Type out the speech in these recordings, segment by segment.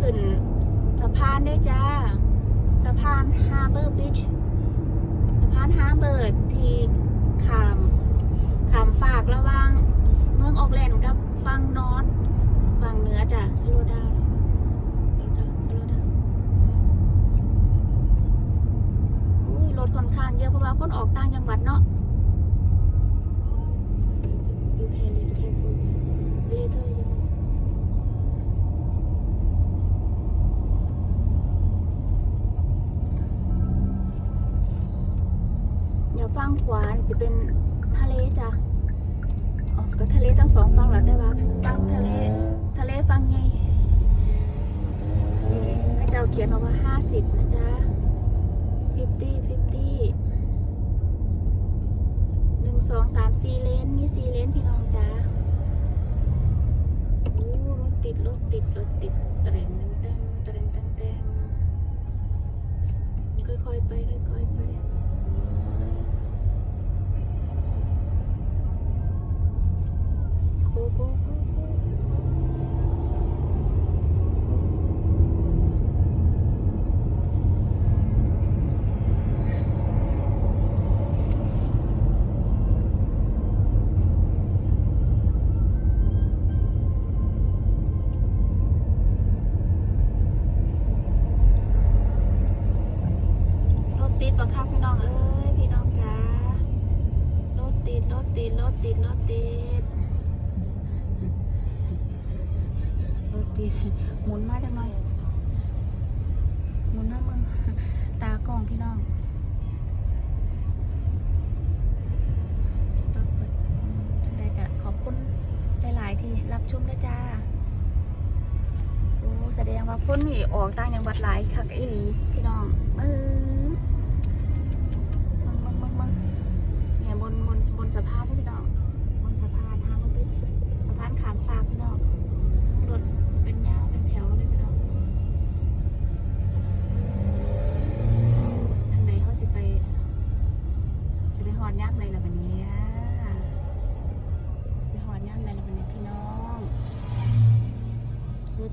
ขึ้นสะพานได้จ้า สะพานฮาร์เบอร์บิชสะพานฮาร์เบอร์ที่ขามขามฝากระว่าง เมืองออกแลนด์กับฝั่งนอร์ทฝั่งเหนือจ้ะสโลดาวรถค่อนข้างเยอะเพราะว่าคนออกต่างจังหวัดเนาะ You can be careful later you know อย่าฟังขวาจะเป็นทะเลจ้ะอ๋อก็ทะเลทั้งสองฝั่งแหละแต่ว่าฝั่งทะเล ทะเลฝั่งใหญ่นี่พระเจ้าเขียนมาว่าห้าสิบนะจ๊ะ fifty fifty หนึ่งสองสามสี่เลน มีสี่เลนพี่น้องจ้าโอ้รถติดรถติดรถติดเตรงเต็งเตรงเต็งเต็งค่อยๆไป ติดปะครับพี่น้องเอ้ยพี่น้องจ้ารถติดรถติดรถติดรถติดรถติดหมุนมาจังหน่อยหมุนมาเมืองตากล้องพี่น้อง stop เปิดทันใดก็ขอบคุณหลาย ๆ ที่รับชมด้วยจ้าโอ้แสดงว่าคนนี่ออกต่างจังหวัดหลายคักอีหลีพี่น้องเออ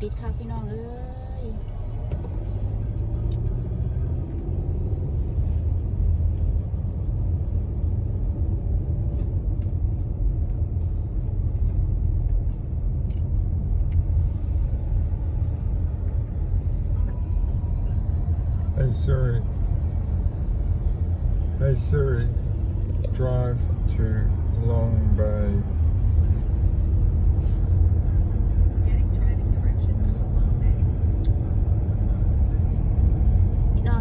ติดครับพี่น้องเอ้ย Hey Siri. Hey Siri. Drive to Long Bay.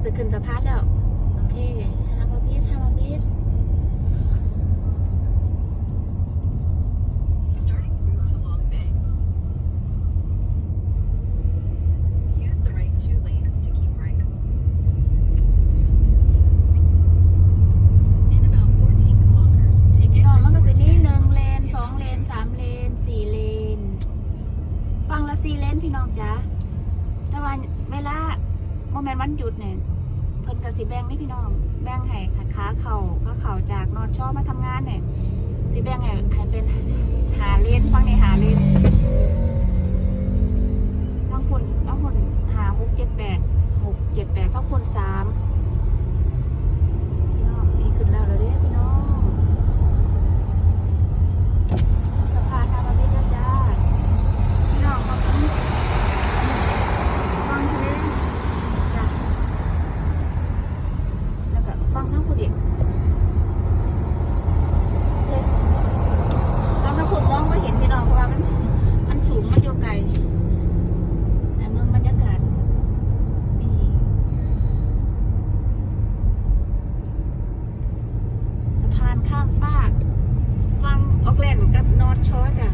จะขึ้นสะพานแล้ว โอเคาเข่อเข่าจากนอนชอบมาทำงานเนี่ยสิแบ่งให้ให้เป็นหาเลนฟังในหาเลนฟังคนฟังคนหาหกเจ็ดแปดหกเจ็ดแปดฟังคนสามพี่น้องนี่ขึ้นแล้วเลยเด้อพี่น้อง ดช้อจ้ะ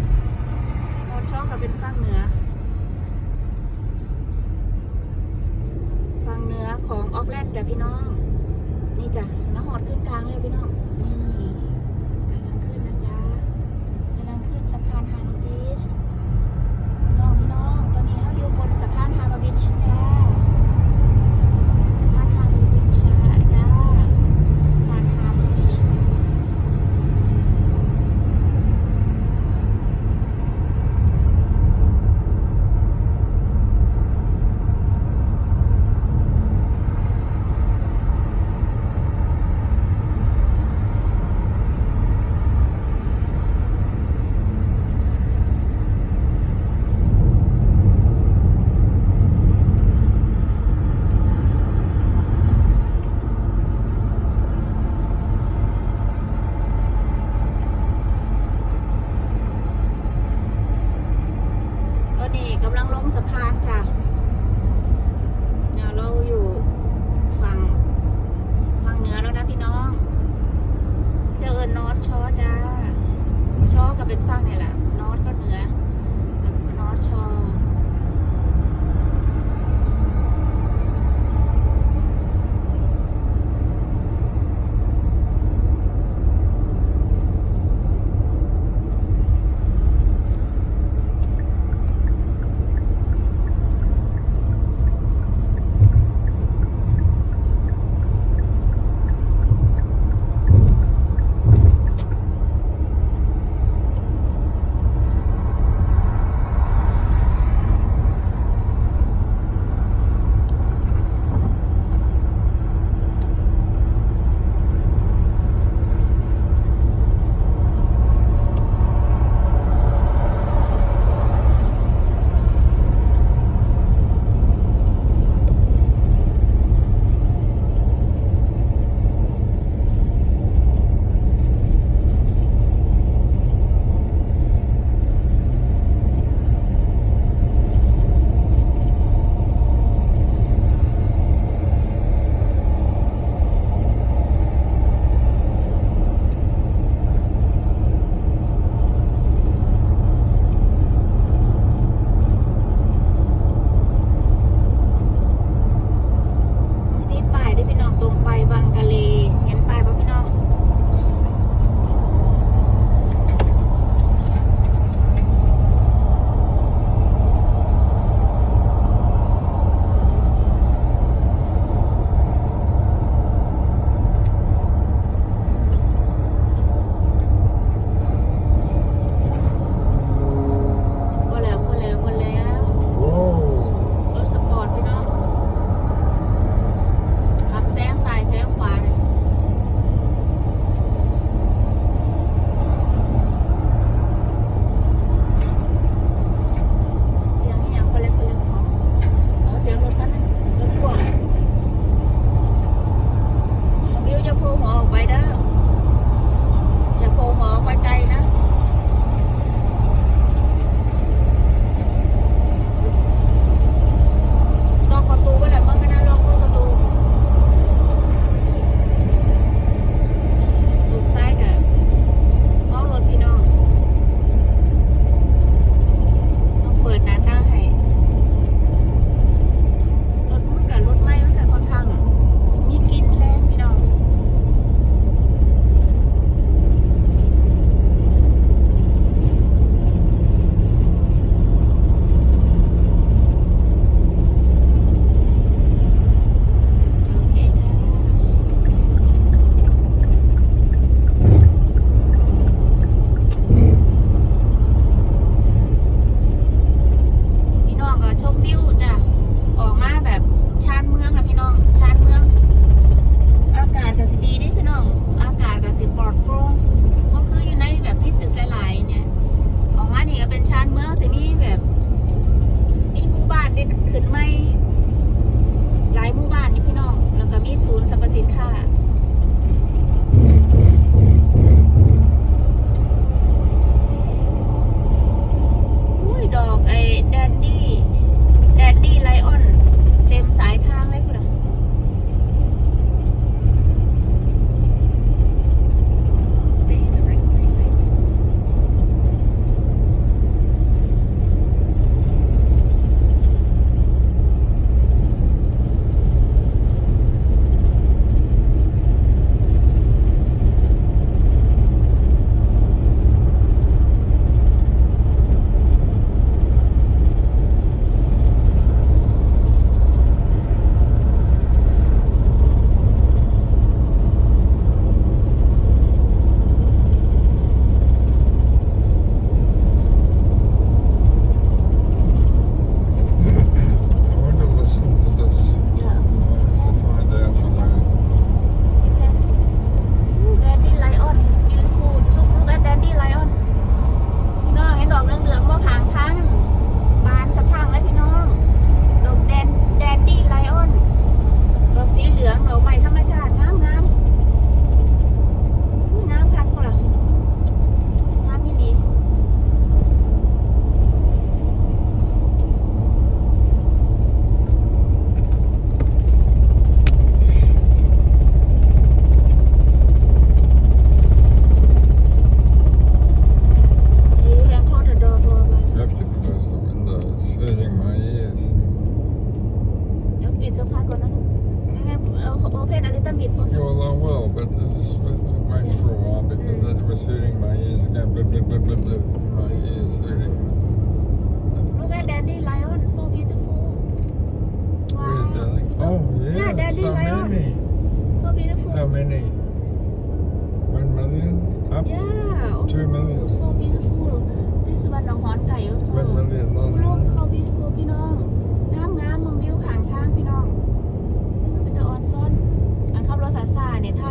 มอดช้อก็เป็นฝั่งเหนือ ฝั่งเหนือของออกแลนจ้ะพี่น้อง นี่จ้ะน้าหอดขึ้นทางเลยพี่น้องนี่ เดสร้างนี่แหละนอดก็เนื้อ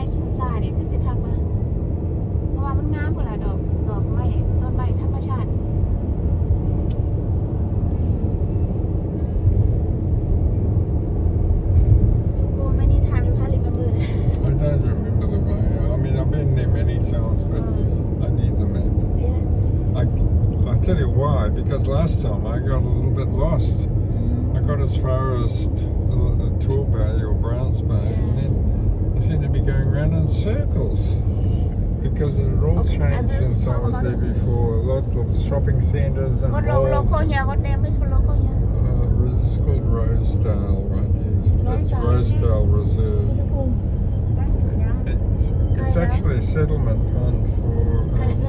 าเนี่ยท้ายซาซาเนี่ยคือสิคักมาเพราะว่ามันงามพุ่นล่ะดอกดอกไม้ต้นไม้ธรรมชาติ You go many times you can't remember it. I don't remember the way. I mean, I've been there many times, but I need the map. Yes. I, I tell you why, because last time I got a little bit lost. Mm. I got as far as t- uh, Tour Bay or Browns Bay, and then I seem to be going round in circles. Because it had all Okay, changed since I was there before. A lot of shopping centres and What malls. local here? What name is for local here? Uh, it's called Rosedale, right here. That's Rosedale. Rosedale Reserve. Beautiful. It's, it's actually a settlement one for. Can,